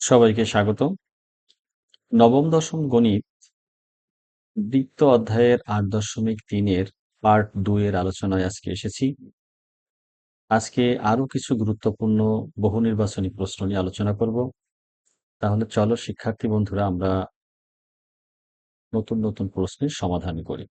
সবাইকে স্বাগত নবম দশম গণিত বৃত্ত অধ্যায়ের আট দশমিক তিনের পার্ট দুই এর আলোচনায় আজকে এসেছি। আজকে আরও কিছু গুরুত্বপূর্ণ বহু নির্বাচনী প্রশ্ন নিয়ে আলোচনা করব। তাহলে চলো শিক্ষার্থী বন্ধুরা, আমরা নতুন নতুন প্রশ্নের সমাধান করি।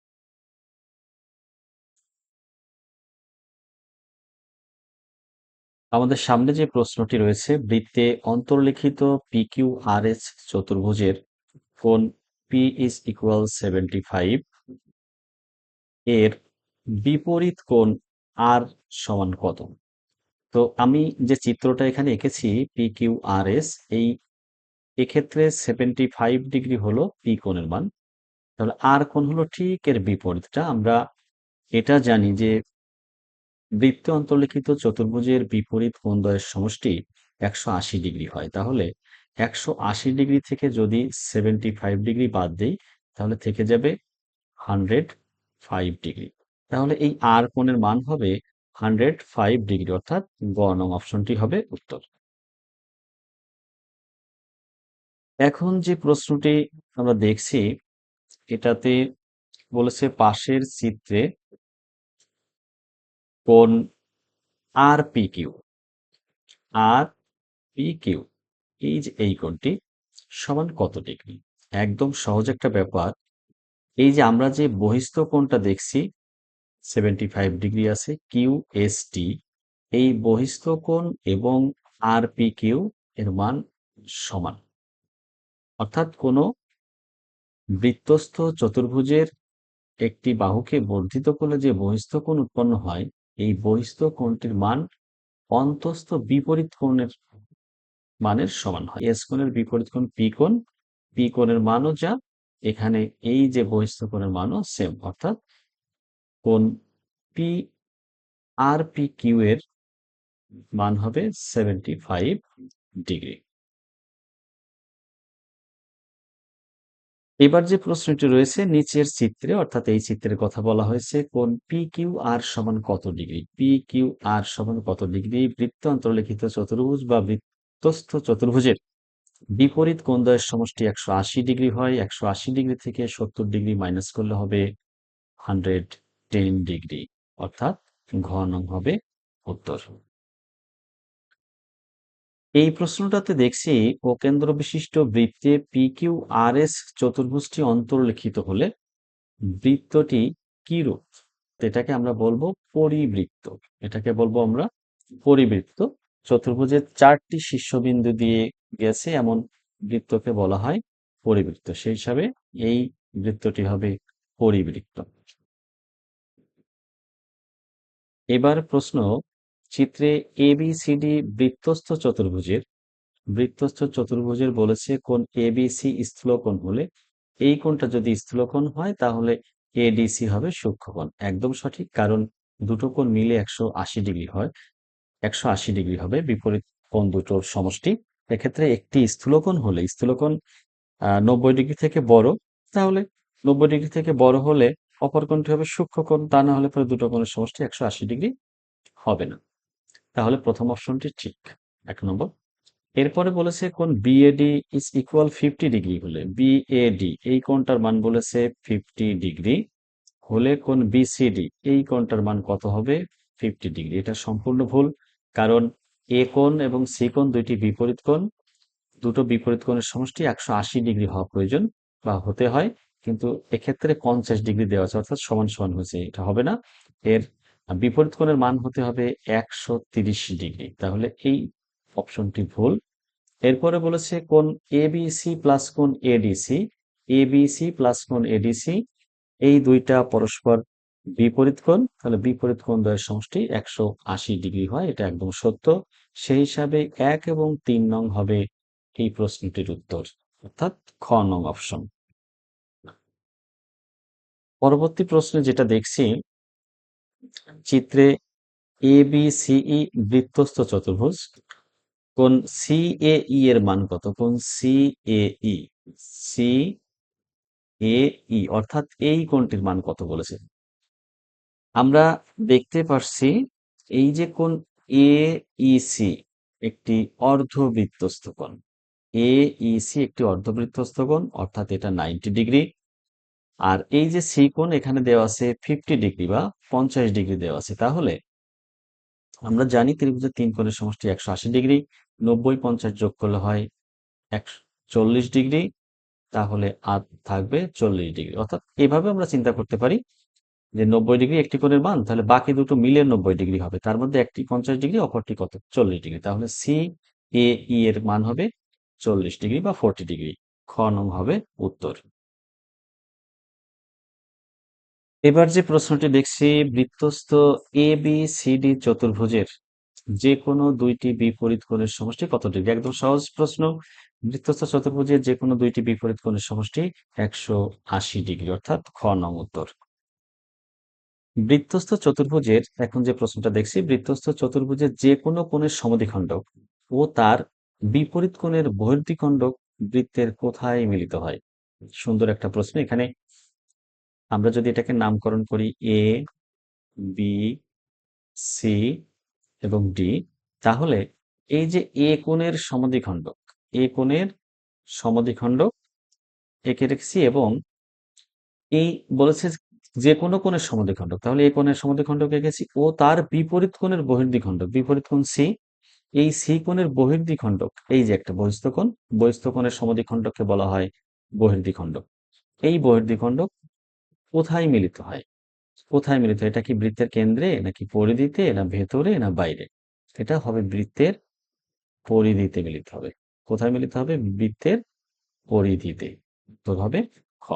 আমাদের সামনে যে প্রশ্নটি রয়েছে, বৃত্তে অন্তর্লিখিত পি কিউ আর এস চতুর্ভুজের কোন P is equal seventy five এর বিপরীত কোণ আর সমান কত? তো আমি যে চিত্রটা এখানে এঁকেছি পি কিউ আর এস এই এক্ষেত্রে সেভেন্টি ফাইভ ডিগ্রি হলো পি কোণের মান। তাহলে আর কোণ হলো ঠিক এর বিপরীতটা। আমরা এটা জানি যে বৃত্তে অন্তর্লিখিত চতুর্ভুজের বিপরীত কোণদ্বয়ের সমষ্টি একশো আশি ডিগ্রি হয়। তাহলে একশো আশি ডিগ্রি থেকে যদি সেভেন্টি ফাইভ ডিগ্রি বাদ দিই, তাহলে থেকে যাবে হান্ড্রেড ফাইভ ডিগ্রি। তাহলে এই আর কোণের মান হবে হান্ড্রেড ফাইভ ডিগ্রি, অর্থাৎ গ নং অপশনটি হবে উত্তর। এখন যে প্রশ্নটি আমরা দেখছি, এটাতে বলেছে পাশের চিত্রে কোন R P Q R P Q এই যে এই কোণটি সমান কত ডিগ্রি? একদম সহজ একটা ব্যাপার। এই যে আমরা যে বহিস্থ কোণটা দেখছি সেভেন্টি ফাইভ ডিগ্রি আছে কিউ এস টি এই বহিস্থ কোণ এবং আর পি কিউ এর মান সমান। অর্থাৎ কোনো বৃত্তস্থ চতুর্ভুজের একটি বাহুকে বর্ধিত করলে যে বহিস্থ কোণ উৎপন্ন হয় এই বহিস্থ কোণটির মান অন্তস্থ বিপরীত কোণের মানের সমান হয়। এস কোণের বিপরীত কোণ পি কোণ পি কোণের মানও যা, এখানে এই যে বহিস্থ কোণের মানও সেম অর্থাৎ কোণ পি আর পি কিউ এর মান হবে সেভেন্টি ফাইভ ডিগ্রি এবার যে প্রশ্নটি রয়েছে, নিচের চিত্রে, অর্থাৎ এই চিত্রের কথা বলা হয়েছে, কোন পি কিউ আর সমান কত ডিগ্রি? পি কিউ আর সমান কত ডিগ্রি? বৃত্ত অন্তর্লিখিত চতুর্ভুজ বা বৃত্তস্থ চতুর্ভুজের বিপরীত কোণদ্বয়ের সমষ্টি একশো আশি ডিগ্রি হয়? একশো আশি ডিগ্রি থেকে সত্তর ডিগ্রি মাইনাস করলে হবে হান্ড্রেড টেন ডিগ্রি, অর্থাৎ ঘ নং হবে উত্তর। এই প্রশ্নটাতে দেখছি ও কেন্দ্র বিশিষ্ট বৃত্তে পি কিউ আর এস চতুর্ভুজটি অন্তর্লিখিত হলে বৃত্তটি কি রূপ এটাকে আমরা বলব পরিবৃত্ত। এটাকে বলব আমরা পরিবৃত্ত। চতুর্ভুজের চারটি শীর্ষবিন্দু দিয়ে গেছে এমন বৃত্তকে বলা হয় পরিবৃত্ত। সেই হিসাবে এই বৃত্তটি হবে পরিবৃত্ত। এবার প্রশ্ন চিত্রে এ বি সি ডি বৃত্তস্থ চতুর্ভুজের বৃত্তস্থ চতুর্ভুজের বলেছে কোন এ বি সি স্থূলকোণ হলে এই কোণটা যদি স্থূলকোণ হয় তাহলে এডিসি হবে সূক্ষ্মকোণ। একদম সঠিক, কারণ দুটো কোণ মিলে একশো আশি ডিগ্রি হয়, একশো আশি ডিগ্রি হবে, বিপরীত কোণ দুটোর সমষ্টি। এক্ষেত্রে একটি স্থূলকোণ হলে, স্থূলকোণ নব্বই ডিগ্রি থেকে বড়, তাহলে নব্বই ডিগ্রি থেকে বড় হলে অপর কোণটি হবে সূক্ষ্মকোণ, তা না হলে পরে দুটো কোণের সমষ্টি একশো আশি ডিগ্রি হবে না। তাহলে প্রথম অপশনটি ঠিক। এক নম্বর। এরপরে বলেছে কোন BAD is equal fifty degree হলে বিএডি এই কোণটার মান বলেছে ফিফটি ডিগ্রি হলে কোন বিসিডি এই কোণটার মান কত হবে? ফিফটি ডিগ্রি এটা সম্পূর্ণ ভুল, কারণ এ কোণ এবং সি কোণ দুইটি বিপরীত কোণ। দুটো বিপরীত কোণের সমষ্টি একশো আশি ডিগ্রি হওয়া প্রয়োজন বা হতে হয়, কিন্তু এক্ষেত্রে পঞ্চাশ ডিগ্রি দেওয়া আছে, অর্থাৎ সমান সমান হয়েছে, এটা হবে না। এর বিপরীত কোণের মান হতে হবে একশো ডিগ্রি। তাহলে এই অপশনটি ভুল। এরপরে বলেছে কোন এ এবিসি প্লাস কোন এডিসি এবিসি প্লাস কোন এডিসি এই দুইটা পরস্পর বিপরীত কোণ। তাহলে বিপরীত কোণ দ্বয়ের সমষ্টি একশো আশি ডিগ্রি হয়, এটা একদম সত্য। সেই হিসাবে এক এবং তিন নং হবে এই প্রশ্নটির উত্তর, অর্থাৎ খ নং অপশন। পরবর্তী প্রশ্নে যেটা দেখছি চিত্রে এ বি সিই বৃত্তস্থ চতুর্ভুজ। কোন সি এ ই এর মান কত? কোন সি এ ই সি এ ই অর্থাৎ এই কোনটির মান কত বলেছে? আমরা দেখতে পারছি এই যে কোন এ ই সি একটি অর্ধবৃত্তস্থ কোণ। এ ইসি একটি অর্ধবৃত্তস্থ কোণ, অর্থাৎ এটা নাইনটি ডিগ্রি আর এই যে সি কোণ এখানে দেওয়া আছে ফিফটি ডিগ্রি বা পঞ্চাশ ডিগ্রি দেওয়া আছে, তাহলে আমরা জানি ত্রিভুজের তিন কোণের সমষ্টি একশো আশি ডিগ্রি নব্বই পঞ্চাশ যোগ করলে হয় একশো চল্লিশ ডিগ্রি তাহলে আর থাকবে চল্লিশ ডিগ্রি অর্থাৎ এভাবে আমরা চিন্তা করতে পারি যে নব্বই ডিগ্রি একটি কোণের মান, তাহলে বাকি দুটো মিলে নব্বই ডিগ্রি হবে। তার মধ্যে একটি পঞ্চাশ ডিগ্রি অপরটি কত? চল্লিশ ডিগ্রি তাহলে সি, এ, ই এর মান হবে চল্লিশ ডিগ্রি বা ফোরটি ডিগ্রি খ নং হবে উত্তর। এবার যে প্রশ্নটি দেখছি, বৃত্তস্থ এ বি সি ডি চতুর্ভুজের যে কোনো দুইটি বিপরীত কোণের সমষ্টি কত ডিগ্রি একদম সহজ প্রশ্ন। বৃত্তস্থ চতুর্ভুজের যে কোনো দুইটি বিপরীত কোণের সমষ্টি একশো আশি ডিগ্রি, অর্থাৎ খ নং উত্তর। বৃত্তস্থ চতুর্ভুজের, এখন যে প্রশ্নটা দেখছি, বৃত্তস্থ চতুর্ভুজের যে কোনো কোণের সমদ্বিখণ্ডক ও তার বিপরীত কোণের বহির্দ্বিখণ্ডক বৃত্তের কোথায় মিলিত হয়? সুন্দর একটা প্রশ্ন এখানে। আমরা যদি এটাকে নামকরণ করি এ বি সি এবং ডি তাহলে এই যে এ কোণের সমদ্বিখণ্ডক এ কোণের সমদ্বিখণ্ডক একে রেখেছি এবং এই বলেছে যে কোনো কোণের সমদ্বিখণ্ডক তাহলে এ কোণের সমদ্বিখণ্ডক এঁকেছি ও তার বিপরীত কোণের বহির্দ্বিখণ্ডক, বিপরীত কোণ সি এই সি কোণের বহির্দ্বিখণ্ডক, এই যে একটা বহিস্থ কোণ, বহিস্থ কোণের সমদ্বিখণ্ডককে বলা হয় বহির্দ্বিখণ্ডক। এই বহির্দ্বিখণ্ডক কোথায় মিলিত হয়? কোথায় মিলিত হয়? এটা কি বৃত্তের কেন্দ্রে, নাকি পরিধিতে, না ভেতরে, না বাইরে? এটা হবে বৃত্তের পরিধিতে মিলিত হবে। কোথায় মিলিত হবে? বৃত্তের পরিধিতে। উত্তর হবে খ।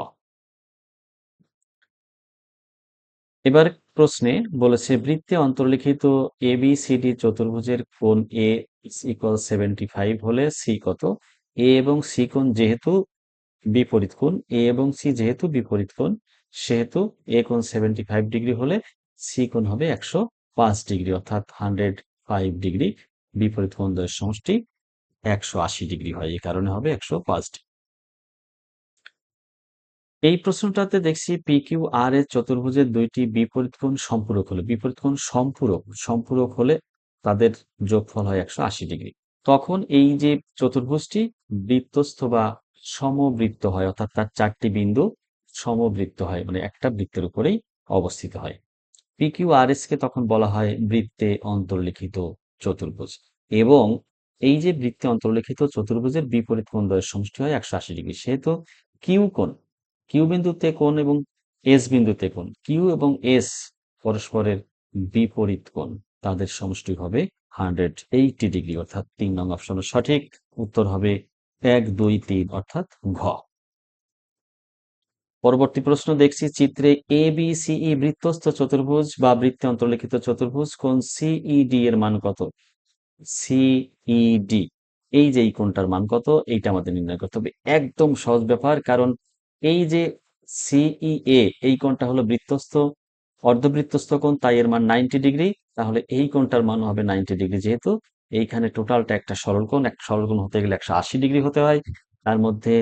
এবার প্রশ্নে বলেছে, বৃত্তে অন্তর্লিখিত এ বি সি ডি চতুর্ভুজের কোণ এ ইকুয়াল সেভেন্টি ফাইভ হলে সি কত? এ এবং সি কোণ যেহেতু বিপরীত কোণ এ এবং সি যেহেতু বিপরীত কোণ সেহেতু এ কোণ সেভেন্টি ফাইভ ডিগ্রি হলে সি কোণ হবে একশো পাঁচ ডিগ্রি অর্থাৎ হান্ড্রেড ফাইভ ডিগ্রি বিপরীত কোণ দ্বয়ের সমষ্টি একশো আশি ডিগ্রি হয়, এই কারণে হবে একশো পাঁচ ডিগ্রি এই প্রশ্নটাতে দেখছি পি কিউ আর এর চতুর্ভুজের দুইটি বিপরীত কোণ সম্পূরক হলে, বিপরীত কোণ সম্পূরক সম্পূরক হলে তাদের যোগফল হয় একশো আশি ডিগ্রি তখন এই যে চতুর্ভুজটি বৃত্তস্থ বা সমবৃত্ত হয়, অর্থাৎ তার চারটি বিন্দু সমবৃত্ত হয় মানে একটা বৃত্তের উপরেই অবস্থিত হয়। পি কিউ আর এস কে তখন বলা হয় বৃত্তে অন্তর্লিখিত চতুর্ভুজ এবং এই যে বৃত্তে অন্তর্লিখিত চতুর্ভুজের বিপরীত কোণ দ্বয়ের সমষ্টি হয় একশো আশি ডিগ্রি। সেহেতু কিউ কোণ কিউ বিন্দুতে কোণ এবং এস বিন্দুতে কোণ কিউ এবং এস পরস্পরের বিপরীত কোণ, তাদের সমষ্টি হবে হান্ড্রেড এইটি ডিগ্রি, অর্থাৎ তিন নং অপশন সঠিক উত্তর হবে এক দুই তিন, অর্থাৎ ঘ। পরবর্তী প্রশ্ন দেখছি, চিত্রে এ বি সিই বৃত্তস্থ চতুর্ভুজ বা বৃত্তে অন্তর্লিখিত চতুর্ভুজ কোন সিইডি এর মান কত? সিইডি এই যে এই কোনটার মান কত, এইটা আমাদের নির্ণয় করতে হবে। একদম সহজ ব্যাপার, কারণ এই যে সিইএ এই কোণটা হলো বৃত্তস্থ, অর্ধবৃত্তস্থ কোণ, তাই এর মান নাইনটি ডিগ্রি, তাহলে এই কোণটার মান হবে নাইনটি ডিগ্রি যেহেতু, এইখানে টোটালটা একটা সরল কোণ এক সরল কোণ হতে গেলে একশো আশি ডিগ্রি হতে হয়, তার মধ্যে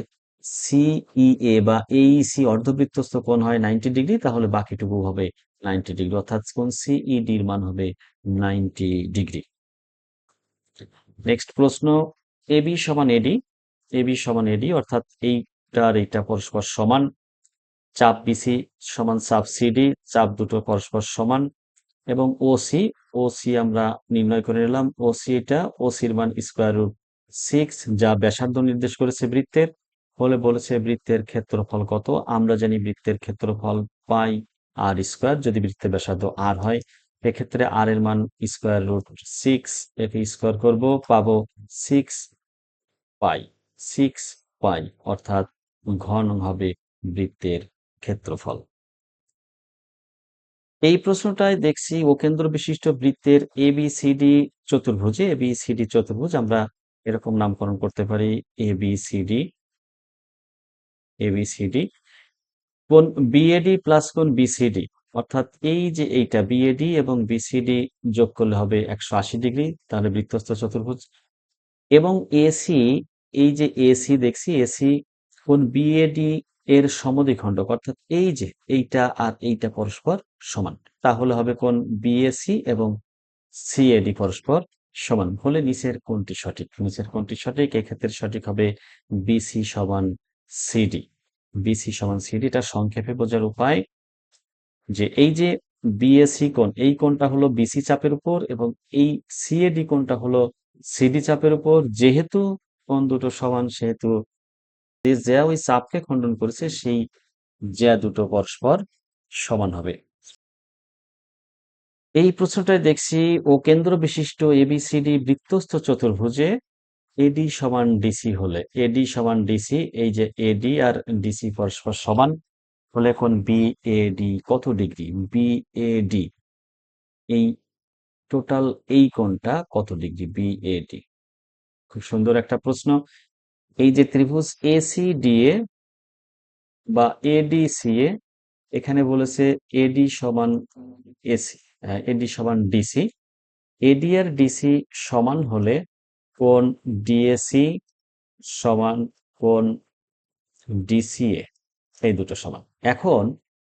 সিইএ বা এইসি অর্ধবৃত্তস্থ কোণ হয় নাইনটি ডিগ্রি তাহলে বাকিটুকু হবে নাইনটি ডিগ্রি অর্থাৎ কোণ সিইডির মান হবে নাইনটি ডিগ্রি নেক্সট প্রশ্ন এবি সমান এডি এবি সমান এডি অর্থাৎ এইটার এইটা পরস্পর সমান, চাপ বিসি সমান চাপ সিডি চাপ দুটো পরস্পর সমান, এবং ওসি ওসি আমরা নির্ণয় করে নিলাম ওসি এটা ওসির মান স্কোয়ার রুট সিক্স যা ব্যাসার্ধ নির্দেশ করেছে বৃত্তের হলে বলেছে বৃত্তের ক্ষেত্রফল কত? আমরা জানি বৃত্তের ক্ষেত্রফল পাই আর স্কোয়ার যদি বৃত্তের ব্যাসার্ধ আর হয়, এক্ষেত্রে আর এর মান স্কোয়ার রুট সিক্স একে স্কোয়ার করব, পাবো সিক্স পাই সিক্স পাই অর্থাৎ ঘন হবে বৃত্তের ক্ষেত্রফল। এই প্রশ্নটায় দেখছি ওকেন্দ্র বিশিষ্ট বৃত্তের এ বি সিডি চতুর্ভুজে এ বি সিডি চতুর্ভুজ, আমরা এরকম নামকরণ করতে পারি A B CD A B CD কোন বিএডি প্লাস কোন বিসিডি অর্থাৎ এই যে এইটা বিএডি এবং বিসিডি যোগ করলে হবে একশো আশি ডিগ্রি, তাহলে বৃত্তস্থ চতুর্ভুজ। এবং এসি এই যে এসি দেখছি এসি কোন বিএডি এর সমদ্বিখণ্ডক, অর্থাৎ এই যে এইটা আর এইটা পরস্পর সমান, তাহলে হবে কোন বিএসি এবং সিএডি পরস্পর সমান। হলে নিচের কোনটি সঠিক? নিচের কোনটি সঠিক? এক্ষেত্রে সঠিক হবে বিসি সমান সিডি বিসি সমান সিডি এটা সংক্ষেপে বোঝার উপায় যে এই যে বিএসি কোণ, এই কোণটা হলো বিসি চাপের উপর এবং এই সিএডি কোণটা হলো সিডি চাপের উপর। যেহেতু কোণ দুটো সমান, সেহেতু যে ওই চাপকে খণ্ডন করেছে, সেই জ্যা দুটো পরস্পর সমান হবে। এই প্রশ্নটায় দেখছি, ও কেন্দ্র বিশিষ্ট এবিসিডি বৃত্তস্থ চতুর্ভুজে এডি সমান ডিসি হলে এডি সমান ডিসি এই যে এডি আর ডিসি পরস্পর সমান হলে এখন বিএডি কত ডিগ্রি? বিএডি এই টোটাল এই কোণটা কত ডিগ্রি? বিএডি খুব সুন্দর একটা প্রশ্ন। এই যে ত্রিভুজ এসিডিএ বা এডিসিএ এখানে বলেছে এডি সমান এসি এডি সমান ডিসি এডি আর ডিসি সমান হলে কোন ডিএসি সমান কোন ডিসিএ এই দুটো সমান। এখন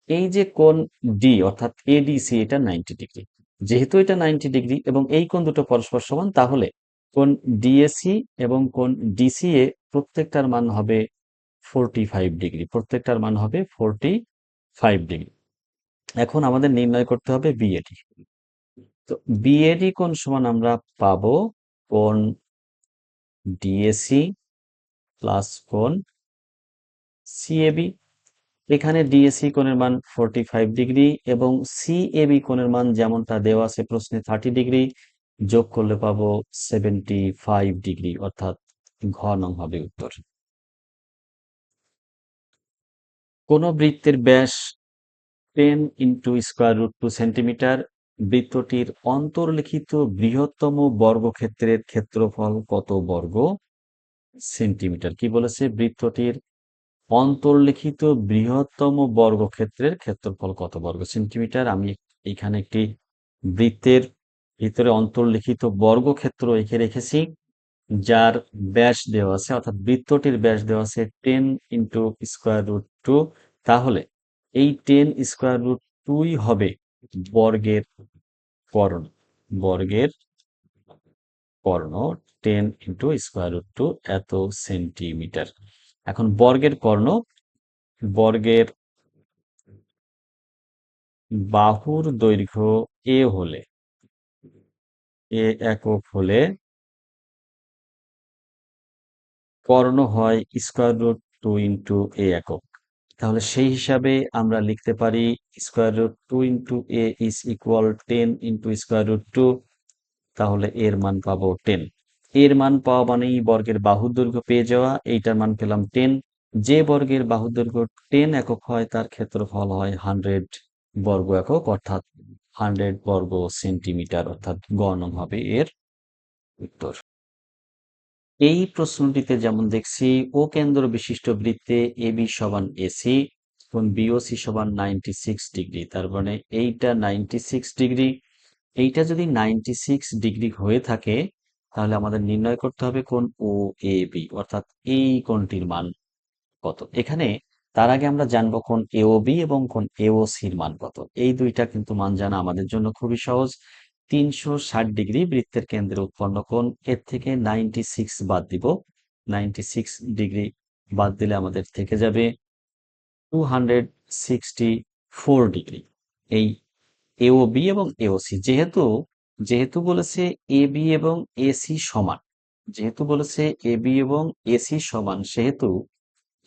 এই যে কোন ডি অর্থাৎ এডিসি এটা নাইনটি ডিগ্রি যেহেতু এটা নাইনটি ডিগ্রি এবং এই কোন দুটো পরস্পর সমান, তাহলে কোন ডিএসি এবং কোন ডিসিএ প্রত্যেকটার মান হবে ফোরটি ফাইভ ডিগ্রি প্রত্যেকটার মান হবে ফোরটি ফাইভ ডিগ্রি এখন আমাদের নির্ণয় করতে হবে বিএডি তো বিএডি কোন সমান আমরা পাবো কোন ডিএসি প্লাস কোন সিএবি এখানে ডিএসি কোণের মান ফোরটি ফাইভ ডিগ্রি এবং সিএবি কোণের মান যেমনটা দেওয়া আছে প্রশ্নে থার্টি ডিগ্রি যোগ করলে পাবো সেভেন্টি ফাইভ ডিগ্রি অর্থাৎ ঘ নং হবে উত্তর। কোন বৃত্তের ব্যাস ten into square root two centimetre বৃত্তটির অন্তর্লিখিত বৃহত্তম বর্গক্ষেত্রের ক্ষেত্রফল কত বর্গ? সেন্টিমিটার। কি বলেছে? বৃত্তটির অন্তর্লিখিত বৃহত্তম বর্গক্ষেত্রের ক্ষেত্রফল কত বর্গ? সেন্টিমিটার। আমি এখানে একটি বৃত্তের ভিতরে অন্তর্লিখিত বর্গক্ষেত্র এঁকে রেখেছি, যার ব্যাস দেওয়া আছে, অর্থাৎ বৃত্তটির ব্যাস দেওয়া আছে ten into square root two. তাহলে এই টেন স্কোয়ার রুট টুই হবে বর্গের কর্ণ বর্গের কর্ণ ten into square root two এত সেন্টিমিটার এখন বর্গের কর্ণ, বর্গের বাহুর দৈর্ঘ্য এ হলে এ একক হলে কর্ণ হয় square root two into A একক। তাহলে সেই হিসাবে আমরা লিখতে পারি square root two into A is equal ten into square root two তাহলে এর মান পাবো টেন এর মান পাওয়া মানেই বর্গের বাহুর দৈর্ঘ্য পেয়ে যাওয়া, এইটার মান পেলাম টেন যে বর্গের বাহুর দৈর্ঘ্য টেন একক হয়, তার ক্ষেত্রফল হয় হান্ড্রেড বর্গ একক, অর্থাৎ হান্ড্রেড বর্গ সেন্টিমিটার অর্থাৎ গণন হবে এর উত্তর। এই প্রশ্নটিতে যেমন দেখছি, ও কেন্দ্র বিশিষ্ট বৃত্তে এ বি সমান এসি কোন বিওসি সমান নাইনটি সিক্স ডিগ্রি। তার মানে এইটা নাইনটি সিক্স ডিগ্রি। এইটা যদি নাইনটি সিক্স ডিগ্রি হয়ে থাকে, তাহলে আমাদের নির্ণয় করতে হবে কোন ও এ বি, অর্থাৎ এই কোনটির মান কত। এখানে তার আগে আমরা জানব কোন এও বি এবং কোন এও সির মান কত। এই দুইটা কিন্তু মান জানা আমাদের জন্য খুবই সহজ। তিনশো ষাট ডিগ্রি বৃত্তের কেন্দ্রে উৎপন্ন কোণ। এর থেকে নাইনটি সিক্স বাদ দিব। নাইনটি সিক্স ডিগ্রি বাদ দিলে আমাদের থেকে যাবে two hundred sixty four degree. এই এও বি এবং এওসি যেহেতু যেহেতু বলেছে এ বি এবং এসি সমান, যেহেতু বলেছে এ বি এবং এসি সমান, সেহেতু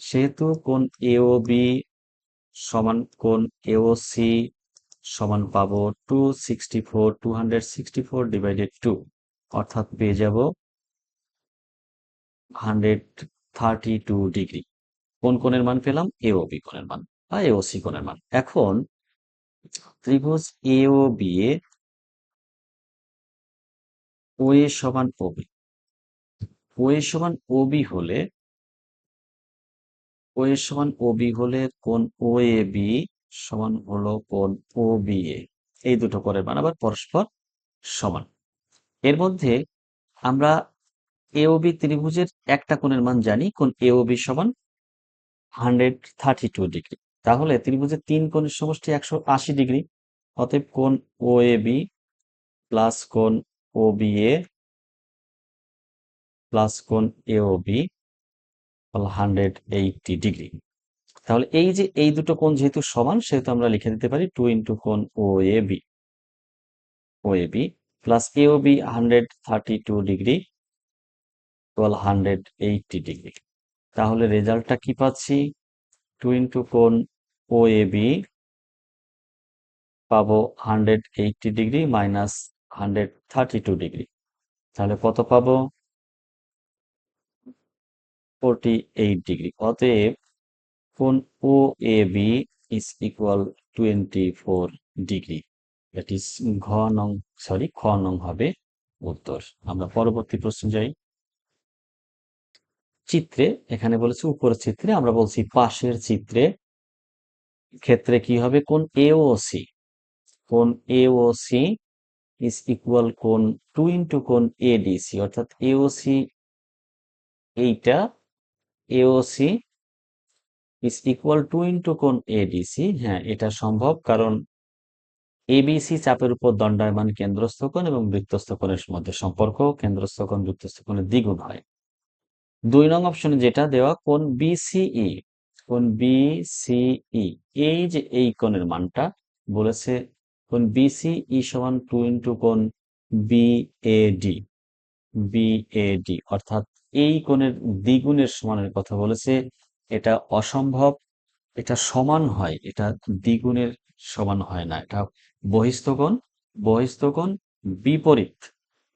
সেহেতু কোন এও বি সমান কোন এওসি সমান পাবো two sixty four two hundred sixty four divided two অর্থাৎ পেয়ে যাব হান্ড্রেড থার্টি টু ডিগ্রি কোন কোণের মান পেলাম? এও বি কোণের মান বা এওসি কোণের মান। এখন ত্রিভুজ এও বি এ ও এ সমান ও বি ও এ সমান ও বি হলে ও এ সমান ও বি হলে কোন ও এ বি সমান হলো কোন ও বি এ এই দুটো করে মান আবার পরস্পর সমান। এর মধ্যে আমরা এও বি ত্রিভুজের একটা কোণের মান জানি কোন এও বি সমান হান্ড্রেড থার্টি টু ডিগ্রি তাহলে ত্রিভুজের তিন কোণের সমষ্টি একশো আশি ডিগ্রি অতএব কোন ও এ বি প্লাস কোন ও বি এ প্লাস কোণ এও বি হান্ড্রেড এইটটি ডিগ্রি তাহলে এই যে এই দুটো কোণ যেহেতু সমান, সেহেতু আমরা লিখে দিতে পারি টু ইন্টু কোণ O A B O A B plus AO B hundred thirty two degree twelve hundred eighty degree তাহলে রেজাল্টটা কি পাচ্ছি? টু ইন্টু কোণ ও এ বি পাবো hundred eighty degree minus hundred thirty two degree তাহলে কত পাবো? ফোরটি এইট ডিগ্রি অতএব কোণ O A B is equal twenty four degree that is ঘ নং সরি খ নং হবে উত্তর। আমরা পরবর্তী প্রশ্ন যাই। চিত্রে, এখানে বলেছে উপরের চিত্রে, আমরা বলছি পাশের চিত্রে। ক্ষেত্রে কি হবে? কোন এ ও সি কোন A O C is equal কোন টু ইন্টু কোন এডিসি অর্থাৎ এওসি এইটা AOC is equal two into কোন এডিসি হ্যাঁ এটা সম্ভব কারণ এবিসি চাপের উপর দণ্ডায়মান কেন্দ্রস্থ কোণ এবং বৃত্তস্থ কোণের মধ্যে সম্পর্ক কেন্দ্রস্থ কোণ, বৃত্তস্থ কোণের দ্বিগুণ হয়। দুই নং অপশনে যেটা দেওয়া কোন বিসিই কোন বিসিই এই যে এই কোণের মানটা বলেছে কোন বিসিই সমান টু ইন্টু কোন বিএডি বিএডি অর্থাৎ এই কোণের দ্বিগুণের সমানের কথা বলেছে এটা অসম্ভব, এটা সমান হয়, এটা দ্বিগুণের সমান হয় না, এটা বহিস্থ কোণ বহিস্থ কোণ বিপরীত,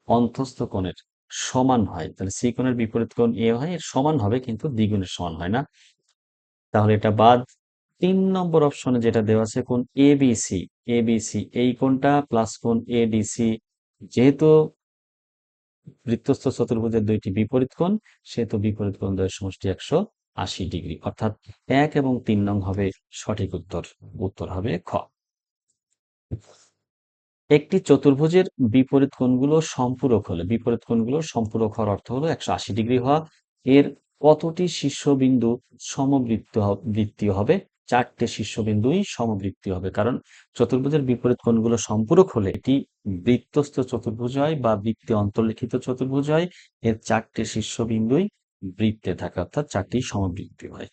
অন্তস্থ কোণের সমান হয়, তাহলে সি কোণের বিপরীত কোণ এ হয়, এর সমান হবে কিন্তু দ্বিগুণের সমান হয় না। তাহলে এটা বাদ, তিন নম্বর অপশনে যেটা দেওয়া আছে কোন এবিসি এবিসি এই কোণটা প্লাস কোণ এডিসি যেহেতু বৃত্তস্থ চতুর্ভুজের দুইটি বিপরীত কোণ, সেহেতু বিপরীত কোণ দ্বয়ের সমষ্টি একশো আশি ডিগ্রি। অর্থাৎ এক এবং তিন নং হবে সঠিক উত্তর। উত্তর হবে খ। একটি চতুর্ভুজের বিপরীত কোণগুলো সম্পূরক হলে, বিপরীত কোণগুলো সম্পূরক হওয়ার অর্থ হলো একশো আশি ডিগ্রি হওয়া। এর কতটি শীর্ষবিন্দু সমবৃত্ত বৃত্তীয় হবে? চারটে শীর্ষবিন্দুই সমবৃত্তীয় হবে। কারণ চতুর্ভুজের বিপরীত কোণগুলো সম্পূরক হলে এটি বৃত্তস্থ চতুর্ভুজ হয় বা বৃত্তে অন্তর্লিখিত চতুর্ভুজ হয়। এর চারটে শীর্ষবিন্দুই বৃত্তে থাকে, অর্থাৎ চারটি সমবৃত্তি হয়।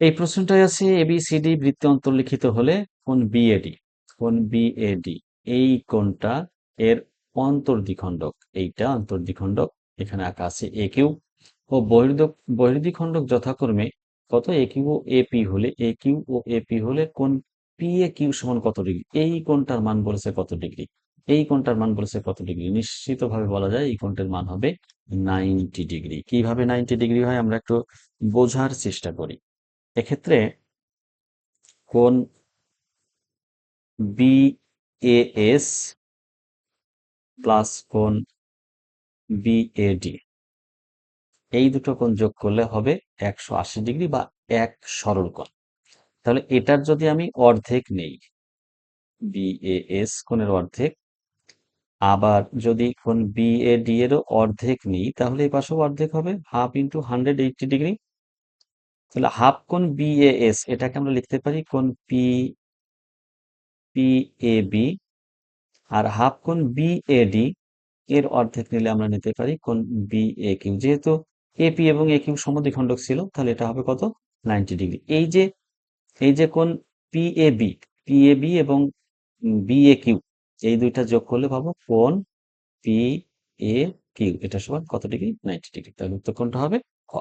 এই প্রশ্নটাই আছে এবিসিডি বৃত্তে অন্তর্লিখিত হলে কোন বিএডি কোন বিএডি এই কোনটা এর অন্তর্দ্বিখণ্ডক, এইটা অন্তর্দ্বিখণ্ডক, এখানে আঁকা আছে এ কিউ ও বহির্দ, বহির্দ্বিখণ্ডক যথাক্রমে কত? এ কিউ ও এপি হলে এ কিউ ও এপি হলে কোন পি এ কিউ সমান কত ডিগ্রি? এই কোনটার মান বলেছে কত ডিগ্রি? এই কোনটার মান বলেছে কত ডিগ্রি? নিশ্চিতভাবে বলা যায় এই কোনটার মান হবে নাইনটি ডিগ্রি। কীভাবে নাইনটি ডিগ্রি হয় আমরা একটু বোঝার চেষ্টা করি। এক্ষেত্রে কোন বিএএস প্লাস কোন বি বিএডি এই দুটো কোণ যোগ করলে হবে একশো আশি ডিগ্রি বা এক সরল কোণ। তাহলে এটার যদি আমি অর্ধেক নেই বিএএস কোণের অর্ধেক আবার যদি কোন বি এ বিএডি এরও অর্ধেক নিই, তাহলে এই পাশেও অর্ধেক হবে half into hundred eighty degree তাহলে হাফ কোন বিএএস এটাকে আমরা লিখতে পারি কোন P P A B R half কোন বিএডি এর অর্ধেক নিলে আমরা নিতে পারি কোন বিএ কিউ যেহেতু এপি এবং এ কিউ সমদ্বিখণ্ডক ছিল, তাহলে এটা হবে কত? নাইনটি ডিগ্রি এই যে এই যে কোন P A B P A B এবং বিএ কিউ এই দুইটা যোগ করলে পাবো কোন পি এ কিউ এটা সমান কত ডিগ্রি? Ninety degree. তাহলে উত্তর কোনটা হবে? খ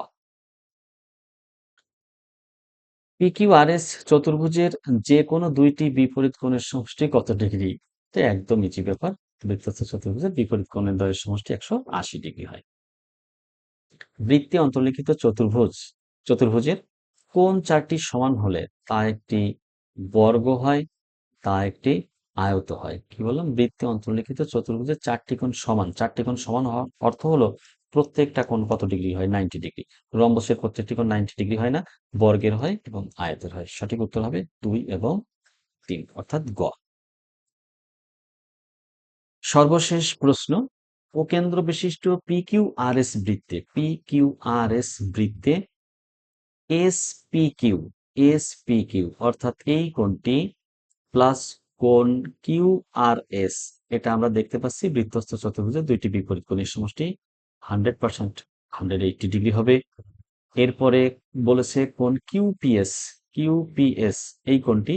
পি কিউ আর এস চতুর্ভুজের যে কোনো দুইটি বিপরীত কোণের সমষ্টি কত ডিগ্রি? এটা একদম ইজি ব্যাপার। বৃত্তস্থ চতুর্ভুজের বিপরীত কোণের দ্বয়ের সমষ্টি একশো আশি ডিগ্রি হয়। বৃত্তে অন্তর্লিখিত চতুর্ভুজ, চতুর্ভুজের কোন চারটি সমান হলে তা একটি বর্গ হয়, তা একটি আয়ত হয়। কি বললাম? বৃত্তে অন্তর্লিখিত চতুর্ভুজের চারটি কোণ সমান। চারটি কোণ সমান হওয়ার অর্থ হলো প্রত্যেকটা কোণ কত ডিগ্রি হয়? Ninety degree. রম্বসের প্রত্যেকটি কোণ নাইনটি ডিগ্রি হয় না, বর্গের হয় এবং আয়তের হয়। সঠিক উত্তর হবে দুই এবং তিন, অর্থাৎ গ। সর্বশেষ প্রশ্ন, ও কেন্দ্র বিশিষ্ট পি কিউ আর এস বৃত্তে পি কিউ আর এস বৃত্তে S P Q, S P Q, অর্থাৎ এই কোণটি প্লাস কোণ কিউ আর এস, এটা আমরা দেখতে পাচ্ছি বৃত্তস্থ চতুর্ভুজের দুইটি বিপরীত কোণের সমষ্টি। Hundred percent, hundred eighty degree হবে। এরপরে বলেছে কোন কিউপিএস কিউপিএস এই কোণটি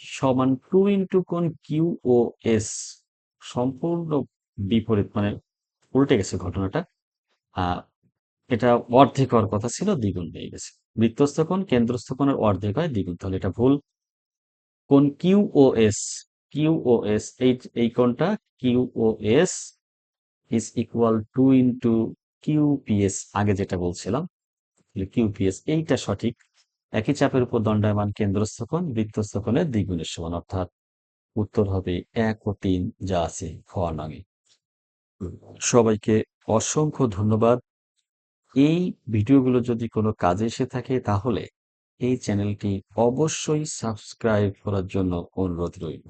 সমান টু ইন্টু কোন কিউ ও এস, সম্পূর্ণ বিপরীত মানে উল্টে গেছে ঘটনাটা। এটা অর্ধেক হওয়ার কথা ছিল, দ্বিগুণ হয়ে গেছে। বৃত্তস্থ কোণ, কেন্দ্রস্থ কোণের অর্ধেক হয়, দ্বিগুণ, তাহলে এটা ভুল। কোন Q O S, Q O S, এই এই কোণটা Q O S is equal two into QPS আগে যেটা বলছিলাম কিউপিএস এইটা সঠিক। একই চাপের উপর দণ্ডায়মান কেন্দ্রস্থ কোণ, বৃত্তস্থ কোণের দ্বিগুণের সমান, অর্থাৎ উত্তর হবে এক ও তিন, যা আছে খ নামে সবাইকে অসংখ্য ধন্যবাদ। এই ভিডিওগুলো যদি কোনো কাজে এসে থাকে, তাহলে এই চ্যানেলটি অবশ্যই সাবস্ক্রাইব করার জন্য অনুরোধ রইল।